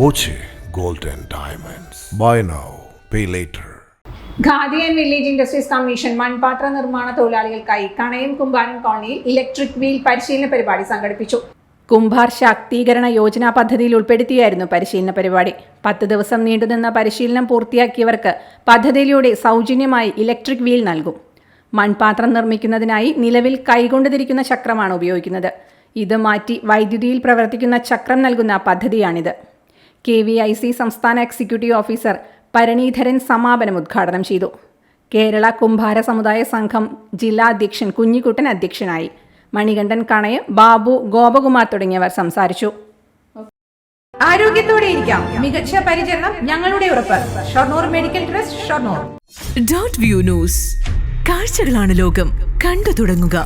Boche gold and Diamonds. Buy now, pay later. Khadi and village industries commission മൺപാത്ര നിർമ്മാണ തൊഴിലാളികൾക്കായി കണയം കുമ്പാരം കോളനിയിൽ electric wheel പരിശീലന പരിപാടി സംഘടിപ്പിച്ചു. കുംഭാർ ശാക്തീകരണ യോജന പദ്ധതിയിൽ ഉൾപ്പെടുത്തിയായിരുന്നു പരിശീലന പരിപാടി. പത്ത് ദിവസം നീണ്ടുനിന്ന പരിശീലനം പൂർത്തിയാക്കിയവർക്ക് പദ്ധതിയിലൂടെ സൗജന്യമായി ഇലക്ട്രിക് വീൽ നൽകും. മൺപാത്രം നിർമ്മിക്കുന്നതിനായി നിലവിൽ കൈകൊണ്ട് തിരിക്കുന്ന ചക്രമാണ് ഉപയോഗിക്കുന്നത്. ഇത് മാറ്റി വൈദ്യുതിയിൽ പ്രവർത്തിക്കുന്ന ചക്രം നൽകുന്ന പദ്ധതിയാണിത്. കെ വി ഐ സി സംസ്ഥാന എക്സിക്യൂട്ടീവ് ഓഫീസർ പരണീധരൻ സമാപനം ഉദ്ഘാടനം ചെയ്തു. കേരള കുംഭാര സമുദായ സംഘം ജില്ലാ അധ്യക്ഷൻ കുഞ്ഞിക്കുട്ടൻ അധ്യക്ഷനായി. മണികണ്ഠൻ കണയം ബാബു ഗോപകുമാർ തുടങ്ങിയവർ സംസാരിച്ചു. ആരോഗ്യത്തോടെ ഇരിക്കാം. മികച്ച പരിചരണം ഞങ്ങളുടെ ഉറപ്പ്. Shoranur medical trust Shoranur. Dot view news കാഴ്ചകളാണ് ലോകം. കണ്ടു തുടങ്ങുക.